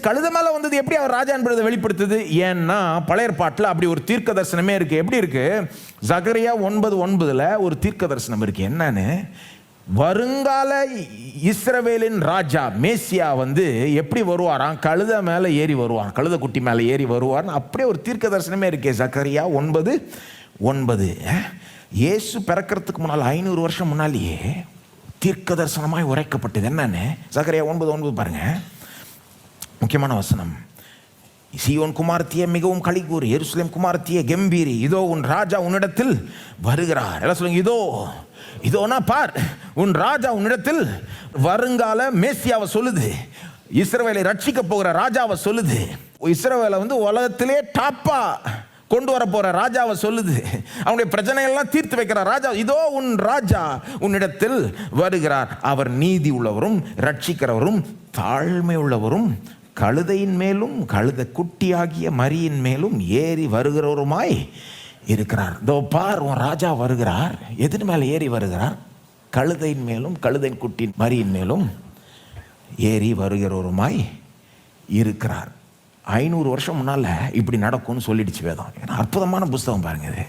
கழுத மேல வந்தது எப்படி அவர் ராஜா என்பதை வெளிப்படுத்துது? ஏன்னா பழைய பாட்டில் அப்படி ஒரு தீர்க்க தரிசனமே இருக்கு. எப்படி இருக்கு? ஜகரியா ஒன்பது ஒன்பதுல ஒரு தீர்க்க தரிசனம் இருக்கு. என்னன்னு? வருங்கால இஸ்ரவேலின் ராஜா மேசியா வந்து எப்படி வருவாராம்? கழுத மேலே ஏறி வருவார். கழுத குட்டி மேலே ஏறி வருவார்னு அப்படியே ஒரு தீர்க்க தரிசனமே இருக்கே. ஜக்கரியா ஒன்பது ஒன்பது. இயேசு பிறக்கிறதுக்கு முன்னால் ஐநூறு வருஷம் முன்னாலேயே தீர்க்க தரிசனமாய் உரைக்கப்பட்டது. என்னன்னு? சக்கரியா ஒன்பது ஒன்பது பாருங்கள் முக்கியமான வசனம். சியோன் குமாரத்தியே மிகவும் களிகூர் எருசலேம் குமாரத்தியே கம்பீரி இதோ உன் ராஜா உன்னிடத்தில் வருகிறார். எல்லாம் சொல்லுங்க இதோ இதோனா பார் உன் ராஜா உன்னிடத்தில் வருங்கால மேசியாவை சொல்லுது. இஸ்ரவேலை ரட்சிக்க போகிற ராஜாவை சொல்லுது. இஸ்ரவேலை வந்து உலகத்திலே டாப்பா கொண்டு வர போற ராஜாவை சொல்லுது. அவனுடைய பிரச்சனையெல்லாம் தீர்த்து வைக்கிற ராஜா இதோ உன் ராஜா உன்னிடத்தில் வருகிறார். அவர் நீதி உள்ளவரும் ரட்சிக்கிறவரும் தாழ்மை உள்ளவரும் கழுதையின் மேலும் கழுத குட்டியாகிய மரியின் மேலும் ஏறி வருகிறவருமாய் இருக்கிறார். இதோ பார் உன் ராஜா வருகிறார். எதிர் மேலே ஏறி வருகிறார். கழுதையின் மேலும் கழுதையின் குட்டியின் மரியின் மேலும் ஏறி வருகிறவருமாய் இருக்கிறார். ஐநூறு வருஷம் முன்னால் இப்படி நடக்கும்னு சொல்லிடுச்சு வேதம். ஏன்னா அற்புதமான புஸ்தகம் பாருங்க இது.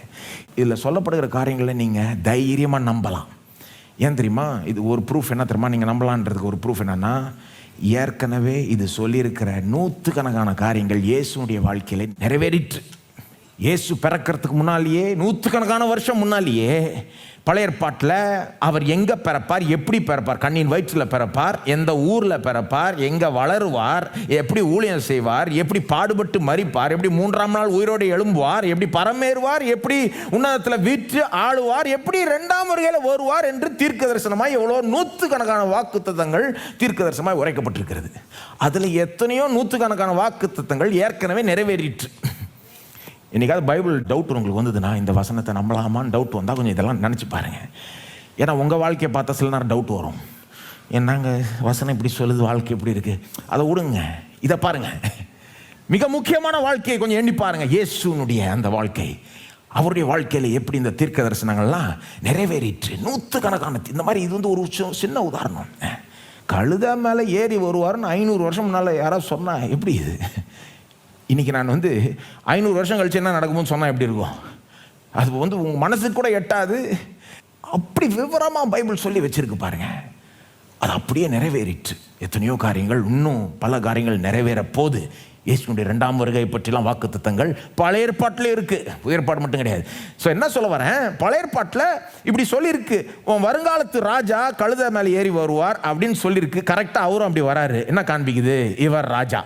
இதில் சொல்லப்படுகிற காரியங்களை நீங்கள் தைரியமாக நம்பலாம். ஏன் தெரியுமா? இது ஒரு ப்ரூஃப் என்ன தெரியுமா? நீங்கள் நம்பலான்றதுக்கு ஒரு ப்ரூஃப் என்னன்னா ஏற்கனவே இது சொல்லியிருக்கிற நூற்றுக்கணக்கான காரியங்கள் இயேசுடைய வாழ்க்கையில நிறைவேறிற்று. இயேசு பிறக்கிறதுக்கு முன்னாலேயே நூற்றுக்கணக்கான வருஷம் முன்னாலேயே பழைய ஏற்பாட்டில் அவர் எங்கே பிறப்பார் எப்படி பிறப்பார் கண்ணின் வயிற்றில் பிறப்பார் எந்த ஊரில் பிறப்பார் எங்கே வளருவார் எப்படி ஊழியம் செய்வார் எப்படி பாடுபட்டு மறிப்பார் எப்படி மூன்றாம் நாள் உயிரோடு எழும்புவார் எப்படி பரமேறுவார் எப்படி உன்னதத்தில் வீற்று ஆளுவார் எப்படி ரெண்டாம் வருகையில் வருவார் என்று தீர்க்க தரிசனமாக எவ்வளோ நூற்றுக்கணக்கான வாக்கு தத்தங்கள் தீர்க்க தரிசனமாக உரைக்கப்பட்டிருக்கிறது. அதில் எத்தனையோ நூற்றுக்கணக்கான வாக்கு தத்தங்கள் ஏற்கனவே நிறைவேறிற்று. இன்றைக்காவது பைபிள் டவுட் உங்களுக்கு வந்ததுன்னா இந்த வசனத்தை நம்பலாமான்னு டவுட் வந்தால் கொஞ்சம் இதெல்லாம் நினச்சி பாருங்க. ஏன்னா உங்கள் வாழ்க்கையை பார்த்தா சில நேரம் டவுட் வரும். என்னங்க வசனம் இப்படி சொல்லுது வாழ்க்கை இப்படி இருக்குது அதை விடுங்க. இதை பாருங்க. மிக முக்கியமான வாழ்க்கையை கொஞ்சம் எண்ணி பாருங்கள் இயேசுனுடைய அந்த வாழ்க்கை. அவருடைய வாழ்க்கையில் எப்படி இந்த தீர்க்க தரிசனங்கள்லாம் நிறைவேறிற்று. நூற்றுக்கணக்கான இந்த மாதிரி இது வந்து ஒரு சின்ன உதாரணம். கழுத மேலே ஏறி வருவார்னு ஐநூறு வருஷம் முன்னால் யாராவது சொன்னால் எப்படி இது? இன்னைக்கு நான் வந்து ஐநூறு வருஷம் கழிச்சு என்ன நடக்கும்னு சொன்னால் எப்படி இருக்கும்? அது வந்து உங்கள் மனசுக்கு கூட எட்டாது. அப்படி விவரமாக பைபிள் சொல்லி வச்சுருக்கு பாருங்கள் அது அப்படியே நிறைவேறிற்று. எத்தனையோ காரியங்கள் இன்னும் பல காரியங்கள் நிறைவேற போது இயேசுனுடைய ரெண்டாம் வருகை பற்றிலாம் வாக்குத்தத்தங்கள் பழைய ஏற்பாட்டில் இருக்குது உயர்பாடு மட்டும் கிடையாது. ஸோ என்ன சொல்ல வரேன்? பழைய ஏற்பாட்டில் இப்படி சொல்லியிருக்கு உன் வருங்காலத்து ராஜா கழுத மேலே ஏறி வருவார் அப்படின்னு சொல்லியிருக்கு கரெக்டாக அவரும் அப்படி வராரு. என்ன காண்பிக்குது? இவர் ராஜா.